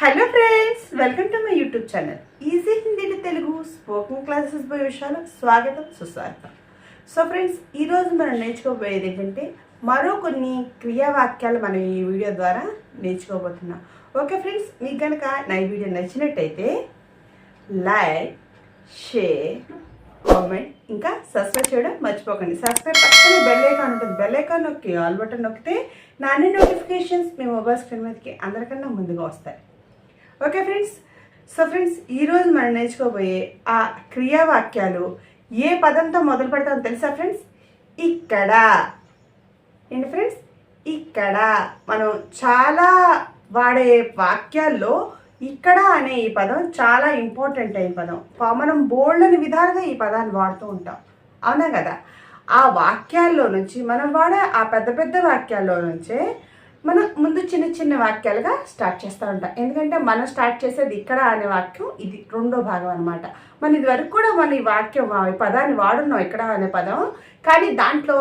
Hello friends welcome to my YouTube channel easy Hindi Telugu spoken classes by విషయాలు స్వాగతం సుస్వాగతం so friends ఈరోజు మనం నేర్చుకోబోయేది ఏంటంటే మరో కొన్ని క్రియావాక్యాలు మనం ఈ వీడియో ద్వారా నేర్చుకోబోతున్నాం. ఓకే ఫ్రెండ్స్ మీకు కనుక నా ఈ వీడియో నచ్చినట్టయితే లైక్ షేర్ కామెంట్ ఇంకా సబ్స్క్రైబ్ చేయడం మర్చిపోకండి. సబ్స్క్రైబ్ పక్కనే బెల్ ఐకాన్ ఉంటుంది. బెల్ ఐకాన్ నొక్కి ఆల్ బటన్ నొక్కితే నా అన్ని నోటిఫికేషన్స్ మీ మొబైల్ స్క్రీన్ మీదకి అందరికన్నా ముందుగా వస్తాయి. Okay friends. సో ఫ్రెండ్స్ ఈరోజు మనం నేర్చుకోబోయే ఆ క్రియావాక్యాలు ఏ పదంతో మొదలు పెడతామో తెలుసా ఫ్రెండ్స్? ఇక్కడ. ఏంటి ఫ్రెండ్స్? ఇక్కడ. మనం చాలా వాడే వాక్యాల్లో ఇక్కడ అనే ఈ పదం చాలా ఇంపార్టెంట్ అయిన పదం. మనం బోల్డని విధాలుగా ఈ పదాన్ని వాడుతూ ఉంటాం. అవునా కదా? ఆ వాక్యాల్లో నుంచి మనం వాడే ఆ పెద్ద పెద్ద వాక్యాల్లో నుంచే మనం ముందు చిన్న చిన్న వాక్యాలుగా స్టార్ట్ చేస్తూ ఉంటాం. ఎందుకంటే మనం స్టార్ట్ చేసేది ఇక్కడ అనే వాక్యం ఇది రెండో భాగం అనమాట మన ఇది వరకు కూడా మన ఈ వాక్యం ఈ పదాన్ని వాడున్నాం ఇక్కడ అనే పదం. కానీ దాంట్లో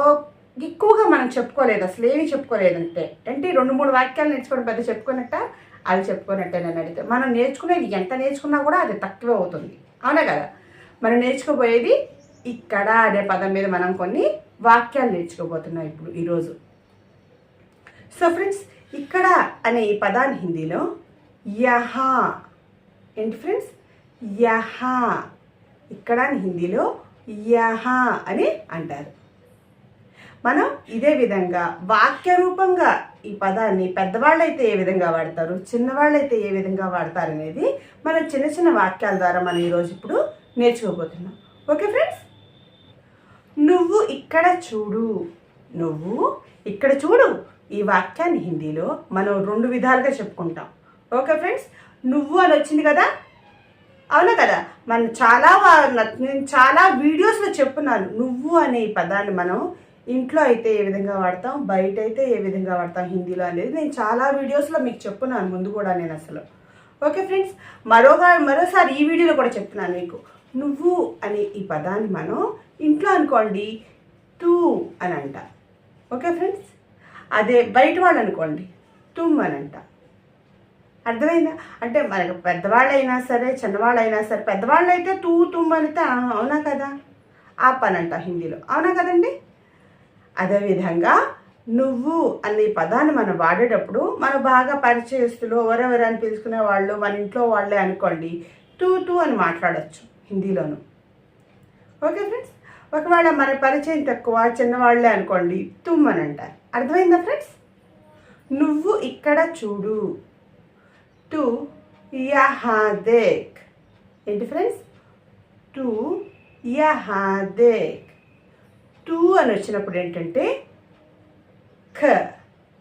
ఎక్కువగా మనం చెప్పుకోలేదు అసలు ఏమి చెప్పుకోలేదు అంటే అంటే రెండు మూడు వాక్యాలు నేర్చుకోవడం పెద్ద చెప్పుకున్నట్ట? అది చెప్పుకున్నట్టే నేను అడిగితే. మనం నేర్చుకునేది ఎంత నేర్చుకున్నా కూడా అది తక్కువే అవుతుంది. అవునా కదా? మనం నేర్చుకోబోయేది ఇక్కడ అనే పదం మీద మనం కొన్ని వాక్యాలు నేర్చుకోబోతున్నాం ఇప్పుడు ఈరోజు. సో ఫ్రెండ్స్ ఇక్కడ అనే ఈ పదాన్ని హిందీలో యహా ఏంటి ఫ్రెండ్స్ యహా ఇక్కడ అని హిందీలో యహా అని అంటారు మనం ఇదే విధంగా వాక్య రూపంగా ఈ పదాన్ని పెద్దవాళ్ళైతే ఏ విధంగా వాడతారు చిన్నవాళ్ళైతే ఏ విధంగా వాడతారు అనేది మనం చిన్న చిన్న వాక్యాల ద్వారా మనం ఈరోజు ఇప్పుడు నేర్చుకోబోతున్నాం ఓకే ఫ్రెండ్స్ నువ్వు ఇక్కడ చూడు నువ్వు ఇక్కడ చూడు ఈ వాక్యాన్ని హిందీలో మనం రెండు విధాలుగా చెప్పుకుంటాం. Okay friends? నువ్వు అని వచ్చింది కదా? అవునా కదా? మనం చాలా నేను చాలా వీడియోస్లో చెప్పున్నాను. నువ్వు అనే ఈ పదాన్ని మనం ఇంట్లో అయితే ఏ విధంగా వాడతాం? బయట అయితే ఏ విధంగా వాడతాం? హిందీలో అనేది నేను చాలా వీడియోస్లో మీకు చెప్పున్నాను ముందు కూడా నేను అసలు. Okay friends? మరోగా మరోసారి ఈ వీడియోలో కూడా చెప్తున్నాను మీకు. నువ్వు అనే ఈ పదాన్ని మనం ఇంట్లో అనుకోండి టూ అని అంట. Okay friends? అదే బయట వాళ్ళు అనుకోండి తుమ్మనంట. అర్థమైందా? అంటే మనకు పెద్దవాళ్ళైనా సరే చిన్నవాళ్ళు అయినా సరే పెద్దవాళ్ళు అయితే తూ తుమ్మనితే అవునా కదా? ఆ పని అంట హిందీలో. అవునా కదండి? అదేవిధంగా నువ్వు అనే పదాన్ని మనం వాడేటప్పుడు మనం బాగా పరిచయస్తులు ఎవరెవరు అని పిలుచుకునే వాళ్ళు మన ఇంట్లో వాళ్ళే అనుకోండి తూ తూ అని మాట్లాడచ్చు హిందీలోను. Okay friends? ఒకవేళ మన పరిచయం తక్కువ చిన్నవాళ్ళే అనుకోండి తుమ్ అంటారు అర్థమైందా ఫ్రెండ్స్? నువ్వు ఇక్కడ చూడు. టు యహాదేక్. ఏంటి ఫ్రెండ్స్? టు యహాదేక్. టూ అని వచ్చినప్పుడు ఏంటంటే ఖ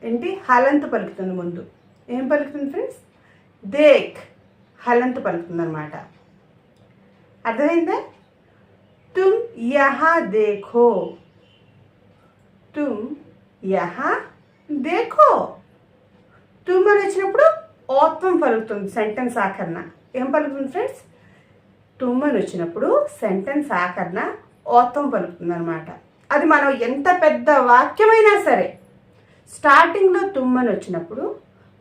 ఏంటి? హలంతు పలుకుతుంది ముందు. ఏం పలుకుతుంది ఫ్రెండ్స్? దేక్. హలంతు పలుకుతుంది అనమాట అర్థమైందా? తుమ్ యహా దేఖో తుమ్ యహా దేఖో. తుమ్ వచ్చినప్పుడు ఓత్వం పలుకుతుంది సెంటెన్స్ ఆఖరణ. ఏం పలుకుతుంది ఫ్రెండ్స్ తుమ్ వచ్చినప్పుడు సెంటెన్స్ ఆఖరణ ఓత్వం పలుకుతుంది అనమాట అది మనం ఎంత పెద్ద వాక్యమైనా సరే స్టార్టింగ్లో తుమ్మని వచ్చినప్పుడు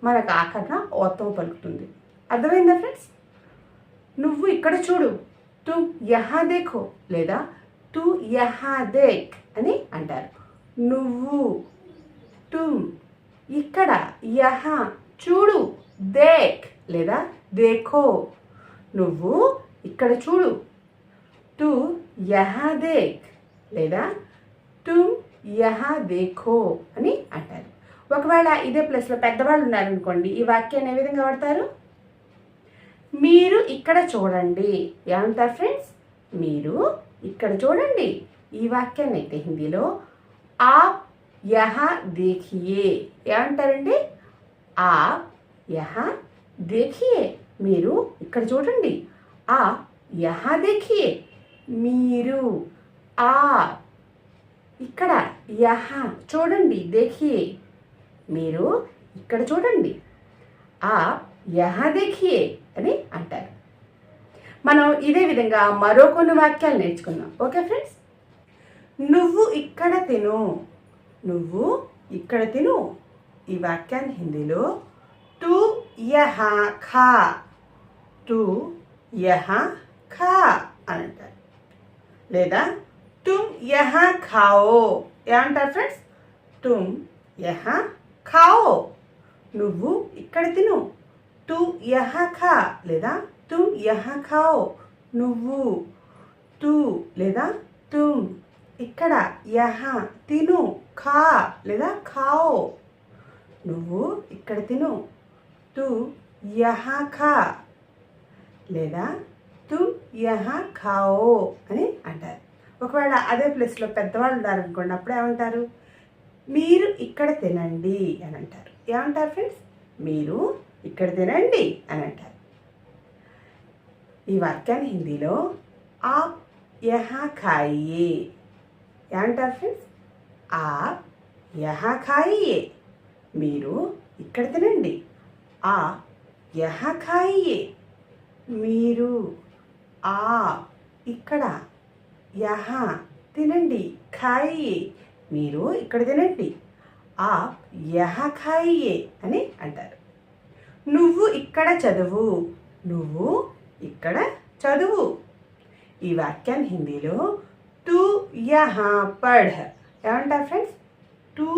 మనకు ఆఖరణ ఓత్వం పలుకుతుంది. అర్థమైందా ఫ్రెండ్స్ నువ్వు ఇక్కడ చూడు తు యహా దేఖో లేదా తు యహా దేక్ అని అంటారు. నువ్వు తుమ్ ఇక్కడ యహా చూడు దేక్ లేదా దేఖో. నువ్వు ఇక్కడ చూడు. తు యహా దేక్ లేదా తుమ్ యహా దేఖో అని అంటారు. ఒకవేళ ఇదే ప్లేస్లో పెద్దవాళ్ళు ఉన్నారనుకోండి ఈ వాక్యాన్ని ఏ విధంగా వాడతారు? మీరు ఇక్కడ చూడండి. ఏమంటారు ఫ్రెండ్స్ మీరు ఇక్కడ చూడండి. ఈ వాక్యాన్ని అయితే హిందీలో ఆప్ యహా దేఖియే. ఏమంటారండి? ఆ యహా దేఖియే. మీరు ఇక్కడ చూడండి. ఆ యహా దేఖియే. మీరు ఆ. ఇక్కడ యహా చూడండి దేఖియే. మీరు ఇక్కడ చూడండి. ఆ యహ దేఖియే అని అంటారు. మనం ఇదే విధంగా మరో కొన్ని వాక్యాలు నేర్చుకుందాం. Okay friends? నువ్వు ఇక్కడ తిను. నువ్వు ఇక్కడ తిను. ఈ వాక్యాన్ని హిందీలో టు యహా ఖా. టు యహా ఖా అని అంటారు. లేదా తుమ్ యహ ఖాఓ. ఏమంటారు ఫ్రెండ్స్? తుమ్ యహా ఖాఓ. నువ్వు ఇక్కడ తిను. టు యహా ఖా లేదా తుమ్ యహా ఖాఓ. నువ్వు తు లేదా తుమ్ ఇక్కడ యహా తిను ఖా లేదా ఖాఓ నువ్వు ఇక్కడ తిను. తు యహా ఖా లేదా తు యహా ఖాఓ అని అంటారు. ఒకవేళ అదే ప్లేస్లో పెద్దవాళ్ళు ఉన్నారనుకోండి అప్పుడు ఏమంటారు? మీరు ఇక్కడ తినండి అని అంటారు. ఏమంటారు ఫ్రెండ్స్ మీరు ఇక్కడ తినండి అని అంటారు. ఈ వాక్యాన్ని హిందీలో ఆ యహ ఖాయే ఏమంటారు ఫ్రెండ్స్ ఆప్ యహా ఖాయియే మీరు ఇక్కడ తినండి. ఆ యహ ఖాయియే మీరు ఆ ఇక్కడ యహా తినండి. ఖాయియే. మీరు ఇక్కడ తినండి. ఆ యహా ఖాయియే అని అంటారు. నువ్వు ఇక్కడ చదువు. నువ్వు ఇక్కడ చదువు. ఈ వాక్యాన్ని హిందీలో టూ యహా పఢ్ ఏమంటారు ఫ్రెండ్స్ టూ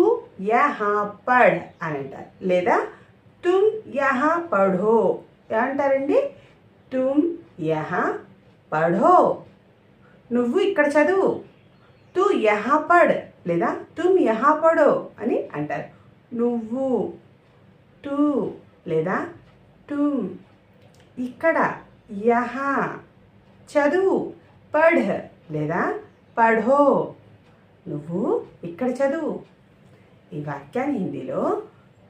యహా పఢ్ అని అంటారు లేదా తుమ్ యహా పఢో ఏమంటారండి తుమ్ యహా పఢో నువ్వు ఇక్కడ చదువు తు యహా పడ్ లేదా తుమ్ యహా పడో అని అంటారు। నువ్వు టూ లేదా తుమ్ ఇక్కడ యహా చదువు పఢ్ లేదా పఢో నువ్వు ఇక్కడ చదువు. ఈ వాక్యాన్ని హిందీలో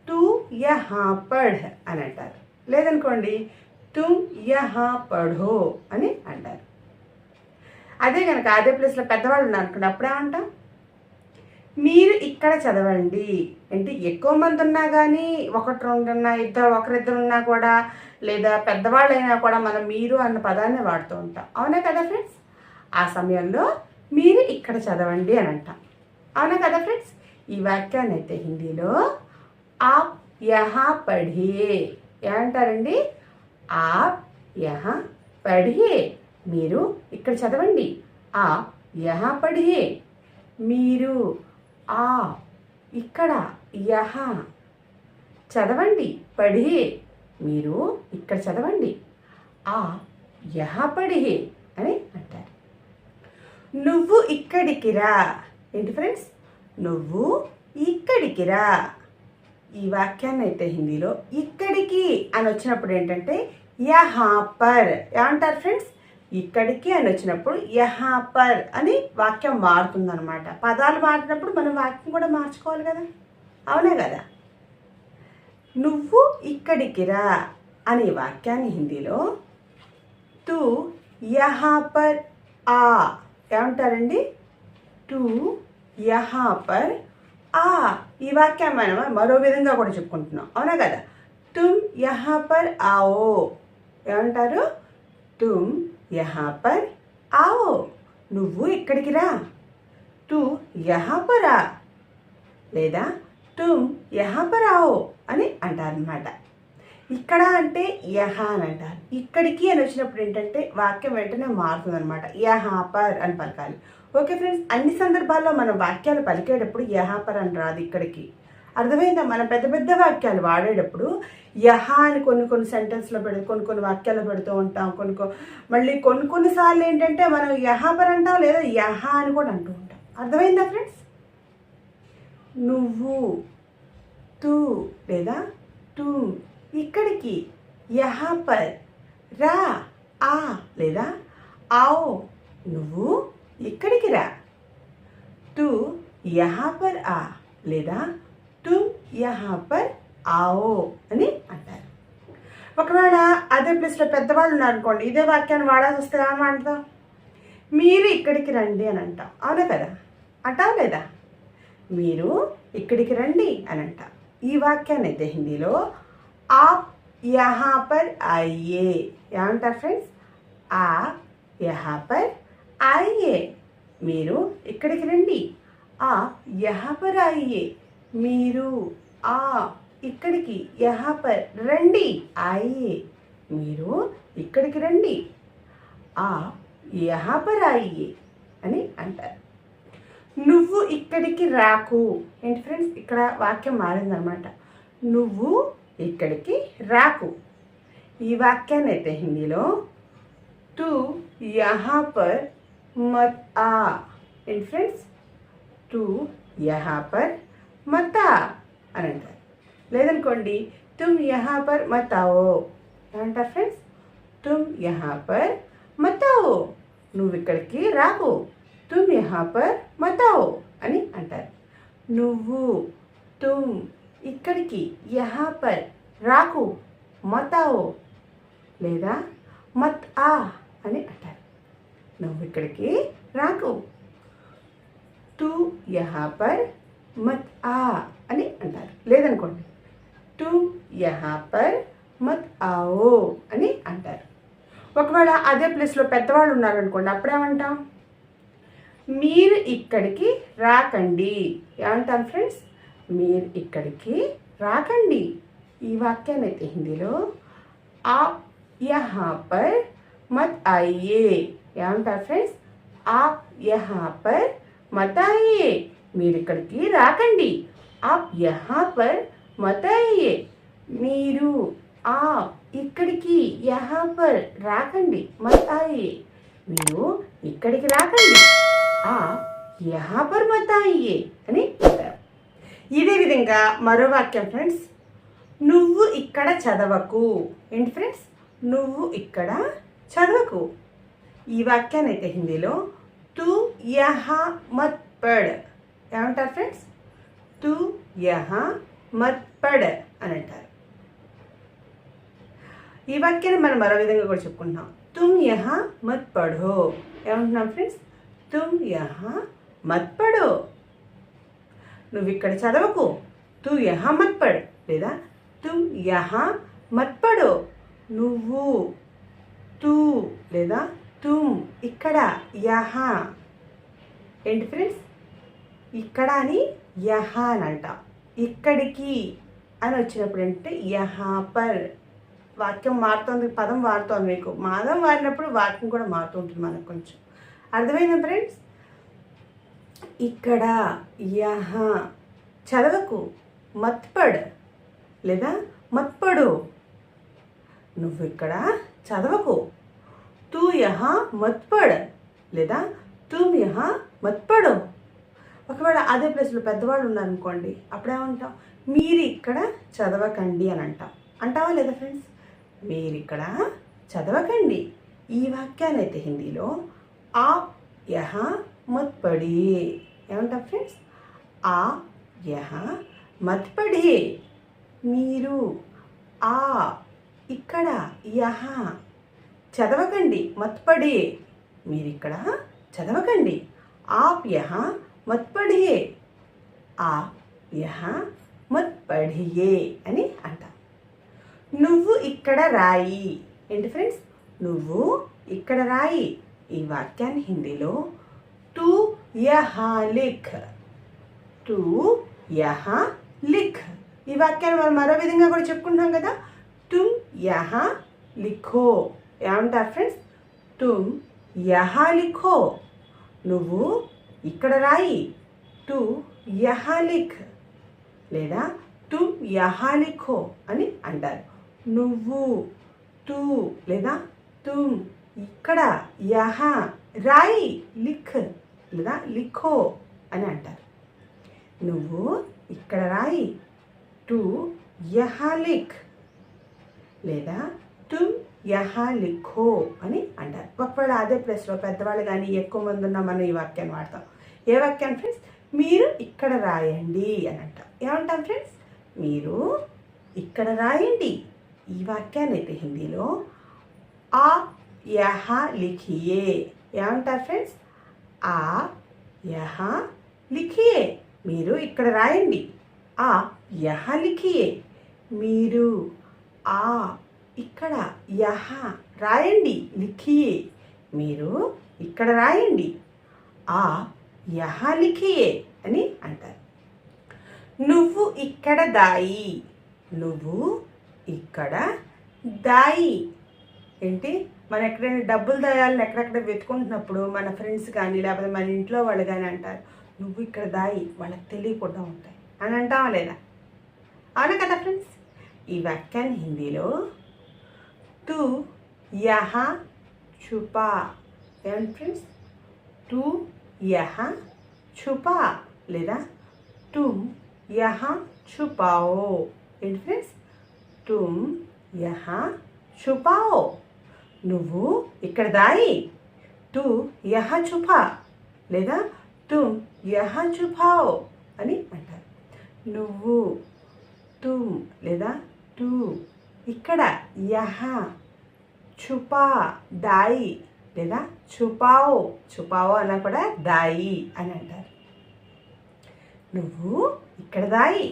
తు యహా పఢ్ అని అంటారు. లేదనుకోండి తుమ్ యహా పఢో అని అంటారు. అదే కనుక అదే ప్లేస్లో పెద్దవాళ్ళు ఉన్నారు అప్పుడే అంటాం. మీరు ఇక్కడ చదవండి. అంటే ఎక్కువ మంది ఉన్నా కానీ ఒకటి రెండు ఉన్నా ఇద్దరు ఒకరిద్దరు ఉన్నా కూడా లేదా పెద్దవాళ్ళు అయినా కూడా మనం మీరు అన్న పదాన్ని వాడుతూ ఉంటాం. అవునా కదా ఫ్రెండ్స్? ఆ సమయంలో మీరు ఇక్కడ చదవండి అని అంట అవునా కదా ఫ్రెండ్స్? ఈ వాక్యాన్ని అయితే హిందీలో ఆప్ యహా పఢియే. ఏమంటారండి? ఆప్ యహా పఢియే. మీరు ఇక్కడ చదవండి. ఆ యహా పఢియే. మీరు ఆ ఇక్కడ యహ చదవండి. పఢియే. మీరు ఇక్కడ చదవండి. ఆ యహ పఢియే అని అంటారు. నువ్వు ఇక్కడికి రా. ఏంటి ఫ్రెండ్స్ నువ్వు ఇక్కడికి రా. ఈ వాక్యాన్ని అయితే హిందీలో ఇక్కడికి అని వచ్చినప్పుడు ఏంటంటే యహా పర్. ఏమంటారు ఫ్రెండ్స్ ఇక్కడికి అని వచ్చినప్పుడు యహా పర్ అని వాక్యం మారుతుందనమాట పదాలు మారినప్పుడు మనం వాక్యం కూడా మార్చుకోవాలి కదా? అవునే కదా? నువ్వు ఇక్కడికి రా అనే వాక్యాన్ని హిందీలో తు యహాపర్ ఆ. ఏమంటారండి? టు యహా పర్ ఆ. ఈ వాక్యం మనం మరో విధంగా కూడా చెప్పుకుంటున్నాం. అవునా కదా? తుమ్ యహా పర్ ఆవో ఏమంటారు? తుమ్ యహా పర్ ఆవో నువ్వు ఇక్కడికి రా. తు యహా లేదా తుమ్ యహా పర్ ఆవో అని అంటారనమాట ఇక్కడ అంటే యహ అని అంటారు. ఇక్కడికి అని వచ్చినప్పుడు ఏంటంటే వాక్యం వెంటనే మారుతుంది అనమాట యహాపర్ అని పలకాలి. ఓకే ఫ్రెండ్స్ అన్ని సందర్భాల్లో మనం వాక్యాలు పలికేటప్పుడు యహాపర్ అని రాదు ఇక్కడికి. అర్థమైందా? మనం పెద్ద పెద్ద వాక్యాలు వాడేటప్పుడు యహ అని కొన్ని కొన్ని సెంటెన్స్లో పెడు కొన్ని కొన్ని వాక్యాలు పెడుతూ ఉంటాం. కొన్ని మళ్ళీ కొన్ని కొన్నిసార్లు ఏంటంటే మనం యహాపర్ అంటాం లేదా యహ అని కూడా అంటూ ఉంటాం. అర్థమైందా ఫ్రెండ్స్? నువ్వు తూ లేదా టూ ఇక్కడికి యహా పర్ రా ఆ లేదా ఆओ నువ్వు ఇక్కడికి రా. తు యహా పర్ ఆ లేదా తుమ్ యహా పర్ అని అంటారు. ఒకవేళ అదే ప్లేస్లో పెద్దవాళ్ళు ఉన్నారనుకోండి ఇదే వాక్యాన్ని వాడాల్సి వస్తుందా అని అంటాం మీరు ఇక్కడికి రండి అని అంటాం. అవునా కదా? అంటావు లేదా? మీరు ఇక్కడికి రండి అని అంటాం. ఈ వాక్యాన్ని అయితే హిందీలో आप यहाँ पर आइए ఏమంటారు ఫ్రెండ్స్ आप यहाँ पर आइए మీరు ఇక్కడికి రండి ఆ యహా పర్ ఆయియే మీరు ఆ ఇక్కడికి యహా పర్ రండి ఆయియే మీరు ఇక్కడికి రండి ఆ యహా పర్ ఆయియే అని అంటారు నువ్వు ఇక్కడికి రాకు ఏంటి ఫ్రెండ్స్ ఇక్కడ వాక్యం మారిందనమాట నువ్వు ఇక్కడికి రాకు. ఈ వాక్యాన్ని అయితే హిందీలో తు యహా పర్ మత్ ఆ. ఏంటి ఫ్రెండ్స్? తు యహా పర్ మత్ ఆ అని అంటారు. లేదనుకోండి తుమ్ యహా పర్ మత్ ఆవో ఫ్రెండ్స్. తుమ్ యహా పర్ మత్ ఆవో నువ్వు ఇక్కడికి రాకు. తుమ్ యహా పర్ మత్ ఆవో అని అంటారు. నువ్వు తుమ్ ఇక్కడికి యహా పర్. రాకు. మతావో. లేదా? మత్ ఆ అని అంటారు. నువ్వు ఇక్కడికి రాకు. తు యహా పర్ మత్ ఆ అని అంటారు. లేదనుకోండి. తు యహా పర్ మత్ ఆవో అని అంటారు. ఒకవేళ అదే ప్లేస్లో పెద్దవాళ్ళు ఉన్నారనుకోండి అప్పుడేమంటాం? మీరు ఇక్కడికి రాకండి. ఏమంటాం ఫ్రెండ్స్? మీరు ఇక్కడికి రాకండి. ఈ వాక్యాన్ని అయితే హిందీలో ఆప్ యహా పర్ మత్ ఆయియే ఏమంటారు ఫ్రెండ్స్ ఆప్ యహా పర్ మత్ మీరు ఇక్కడికి రాకండి. ఆప్ యహా పర్ మత్ మీరు ఆ ఇక్కడికి యహా పర్ రాకండి. మత్ మీరు ఇక్కడికి రాకండి. ఆ యహా పర్ మత్ అని ఇదే విధంగా మరో వాక్యం ఫ్రెండ్స్. నువ్వు ఇక్కడ చదవకు. ఏంటి ఫ్రెండ్స్? నువ్వు ఇక్కడ చదవకు. ఈ వాక్యాన్ని అయితే హిందీలో తు యహా మత్ పడ్. ఏమంటారు ఫ్రెండ్స్? తు యహా మత్ పడ్ అని అంటారు. ఈ వాక్యాన్ని మనం మరో విధంగా కూడా చెప్పుకుంటున్నాం. తుమ్ యహా మత్ పడో. ఏమంటున్నాం ఫ్రెండ్స్? తుమ్ యహా మత్ పడో. నువ్వు ఇక్కడ చదవకు. తు యహా మత్పడ్. లేదా తుమ్ యహా మత్పడో. నువ్వు తూ లేదా తుమ్ ఇక్కడ యహా. ఏంటి ఫ్రెండ్స్ ఇక్కడ అని యహా అని అంట. ఇక్కడికి అని వచ్చినప్పుడు అంటే యహా పర్. వాక్యం మారుతుంది పదం మారుతుంది మీకు. మాదం వాడినప్పుడు వాక్యం కూడా మారుతూ ఉంటుంది మనకు కొంచెం. అర్థమైందా ఫ్రెండ్స్ ఇక్కడ యహ చదవకు మత్పడ్ లేదా మత్పడు. నువ్వు ఇక్కడ చదవకు తూ యహ మత్పడ్ లేదా తుమ్ యహ మత్పడు. ఒకవేళ అదే ప్లేస్లో పెద్దవాళ్ళు ఉన్నారనుకోండి అప్పుడేమంటాం? మీరు ఇక్కడ చదవకండి అని అంటాం. అంటావా లేదా ఫ్రెండ్స్ మీరు ఇక్కడ చదవకండి. ఈ వాక్యాన్ని అయితే హిందీలో ఆ యహ మత్ పడియే ఫ్రెండ్స్ ఆ యహ మత్ మీరు ఆ ఇక్కడ యహ చదవకండి. మత్ పడియే మీరు ఇక్కడ చదవకండి. ఆప్ యహ మత్ పడియే ఆ యహ మత్ పడియే అని అంటాం నువ్వు ఇక్కడ రాయి. ఏంటి ఫ్రెండ్స్ నువ్వు ఇక్కడ రాయి. ఈ వాక్యాన్ని హిందీలో టు యహా లిఖ్ తూ యహా లిఖ్ ఈ వాక్యాన్ని మనం మరో విధంగా కూడా చెప్పుకుంటున్నాం కదా? తుమ్ యహా లిఖో ఏమంటారు ఫ్రెండ్స్ తుమ్ యహా లిఖో నువ్వు ఇక్కడ రాయి. తు యహా లిఖ్ లేదా తుమ్ యహా లిఖో అని అంటారు. నువ్వు తూ లేదా తుమ్. ఇక్కడ యహ రాయి లిఖ్. లేదా లిఖో అని అంటారు. నువ్వు ఇక్కడ రాయి. టు యహాలిక్ లిఖ్ లేదా టు యహ లిఖో అని అంటారు. ఒకవేళ అదే ప్లేస్లో పెద్దవాళ్ళు కానీ ఎక్కువ మంది ఉన్నా మనం ఈ వాక్యాన్ని వాడతాం. ఏ వాక్యాన్ని ఫ్రెండ్స్? మీరు ఇక్కడ రాయండి అని అంటాం ఏమంటాం ఫ్రెండ్స్? మీరు ఇక్కడ రాయండి. ఈ వాక్యాన్ని అయితే హిందీలో ఆ యహ లిఖియే ఏమంటారు ఫ్రెండ్స్? ఆ యహ లిఖియే. మీరు ఇక్కడ రాయండి. ఆ యహ లిఖియే. మీరు ఆ ఇక్కడ యహ రాయండి లిఖియే. మీరు ఇక్కడ రాయండి. ఆ యహ లిఖియే అని అంటారు. నువ్వు ఇక్కడ దాయి. నువ్వు ఇక్కడ దాయి. ఏంటి? మనం ఎక్కడైనా డబ్బులు దాయాలని ఎక్కడెక్కడ వెతుకుంటున్నప్పుడు మన ఫ్రెండ్స్ కానీ లేకపోతే మన ఇంట్లో వాళ్ళు కానీ అంటారు నువ్వు ఇక్కడ దాయి వాళ్ళకి తెలియకుండా ఉంటాయి. అని అంటావా లేదా? అవునా కదా ఫ్రెండ్స్ ఈ వ్యాఖ్యాన్ హిందీలో తూ యహా చుపా. ఏమండి ఫ్రెండ్స్ తూ యహా చుపా లేదా తుమ్ యహా చుపాओ ఏంటి ఫ్రెండ్స్ తుమ్ యహా చుపాओ నువ్వు ఇక్కడ దాయి తు యహ చుపా లేదా తు యహ చుఫావ్ అని అంటారు. నువ్వు తుమ్ లేదా తు ఇక్కడ యహ చుపా దాయి లేదా చుపావో చుపావో అన్న కూడా దాయి అని అంటారు. నువ్వు ఇక్కడ దాయి.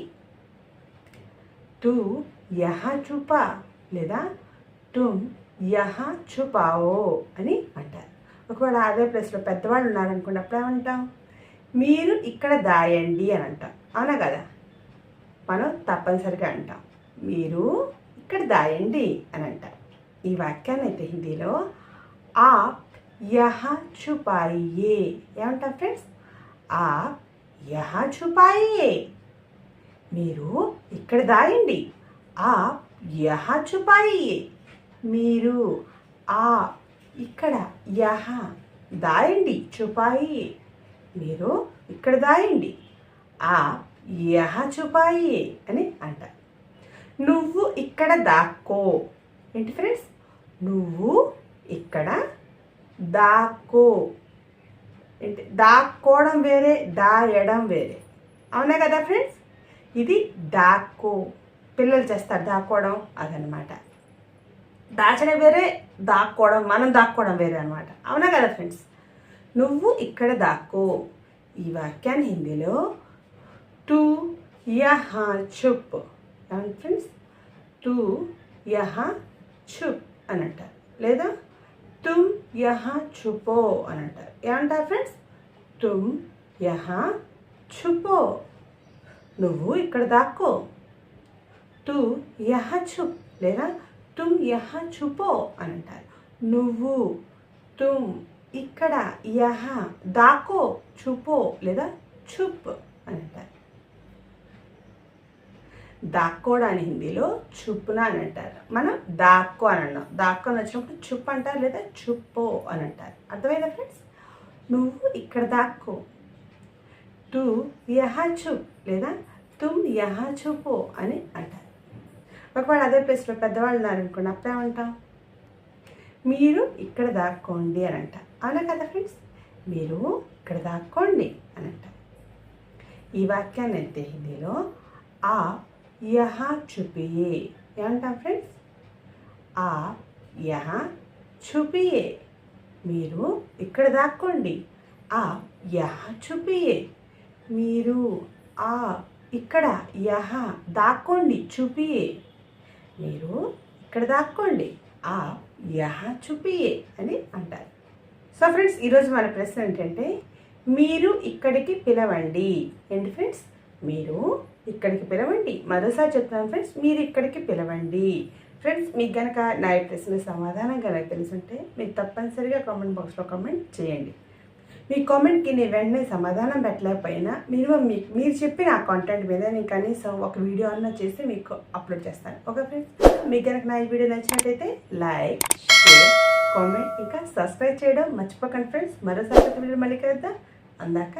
తు యహ చుపా లేదా తుమ్ యహ చుపావో అని అంటారు. ఒకవేళ అదే ప్లేస్లో పెద్దవాళ్ళు ఉన్నారనుకోండి అప్పుడు ఏమంటాం? మీరు ఇక్కడ దాయండి అని అంటాం. అవునా కదా? మనం తప్పనిసరిగా అంటాం. మీరు ఇక్కడ దాయండి అని అంటాం. ఈ వాక్యాన్ని అయితే హిందీలో ఆప్ యహ చుపాయియే ఏమంటాం ఫ్రెండ్స్ ఆప్ యహ చుపాయియే మీరు ఇక్కడ దాయండి. ఆప్ యహ చుపాయియే మీరు ఆ ఇక్కడ యహ దాయండి చుపాయి. మీరు ఇక్కడ దాయండి. ఆ యహ చుపాయి అని అంటారు నువ్వు ఇక్కడ దాక్కో. ఏంటి ఫ్రెండ్స్? నువ్వు ఇక్కడ దాక్కో. ఏంటి? దాక్కోవడం వేరే దాయడం వేరే. అవునా కదా ఫ్రెండ్స్? ఇది దాక్కో. పిల్లలు చేస్తారు దాక్కోవడం అదనమాట. దాచడం వేరే దాక్కోవడం మనం దాక్కోవడం వేరే అనమాట అవునా కదా ఫ్రెండ్స్ నువ్వు ఇక్కడ దాక్కో. ఈ వాక్యాన్ని హిందీలో తూ యహ చుప్. ఏమంటే ఫ్రెండ్స్ తూ యహ చుప్ అని అంటారు లేదా తుమ్ యహ చుపో అని అంటారు ఏమంటారు ఫ్రెండ్స్ తుమ్ యహ చుపో. నువ్వు ఇక్కడ దాక్కో. తూ యహ చుప్ లేదా తుమ్ యహ చుపో అని అంటారు. నువ్వు తుమ్ ఇక్కడ యహ దాకో చుపో లేదా చుప్ అని అంటారు. దాక్కోడా అని హిందీలో చుప్పున అని అంటారు. మనం దాక్కో అని అన్నాం. దాక్కో అని వచ్చినప్పుడు చుప్ అంటారు లేదా చుప్పో అని అంటారు. అర్థమైందా ఫ్రెండ్స్ నువ్వు ఇక్కడ దాక్కో. తు యహ చుప్ లేదా తుమ్ యహ చుపో అని అంటారు. ఒకవేళ అదే ప్లేస్లో పెద్దవాళ్ళు ఉన్నారనుకోండి అప్పుడు మీరు ఇక్కడ దాక్కోండి అని అంట అవునా కదా ఫ్రెండ్స్ మీరు ఇక్కడ దాక్కోండి అని అంట ఈ వాక్యాన్ని అయితే హిందీలో ఆ యహ చుపియే ఏమంటాం ఫ్రెండ్స్ ఆ యహ చుపియే మీరు ఇక్కడ దాక్కోండి. ఆ యహ చుపియే మీరు ఆ ఇక్కడ యహ దాక్కోండి చూపియే మీరు ఇక్కడ దాక్కోండి. ఆ యహ చుపియే అని అంటారు. సో ఫ్రెండ్స్ ఈరోజు మన ప్రశ్న ఏంటంటే మీరు ఇక్కడికి పిలవండి. ఏంటి ఫ్రెండ్స్? మీరు ఇక్కడికి పిలవండి. మరోసారి చెప్తాను ఫ్రెండ్స్ మీరు ఇక్కడికి పిలవండి. ఫ్రెండ్స్ మీకు కనుక నా ప్రశ్న సమాధానం కనుక తెలుసుంటే మీరు తప్పనిసరిగా కామెంట్ బాక్స్లో కామెంట్ చేయండి. మీ కామెంట్కి నేను వెంటనే సమాధానం పెట్టలేకపోయినా మినిమం మీకు మీరు చెప్పిన ఆ కాంటెంట్ మీద నేను కనీసం ఒక వీడియో అన్న చేసి మీకు అప్లోడ్ చేస్తాను. ఓకే ఫ్రెండ్స్ మీకు కనుక నా ఈ వీడియో నచ్చినట్టయితే లైక్ షేర్ కామెంట్ ఇంకా సబ్స్క్రైబ్ చేయడం మర్చిపోకండి ఫ్రెండ్స్ మరోసారి వీడియో మళ్ళీ కలుద్దాం. అందాక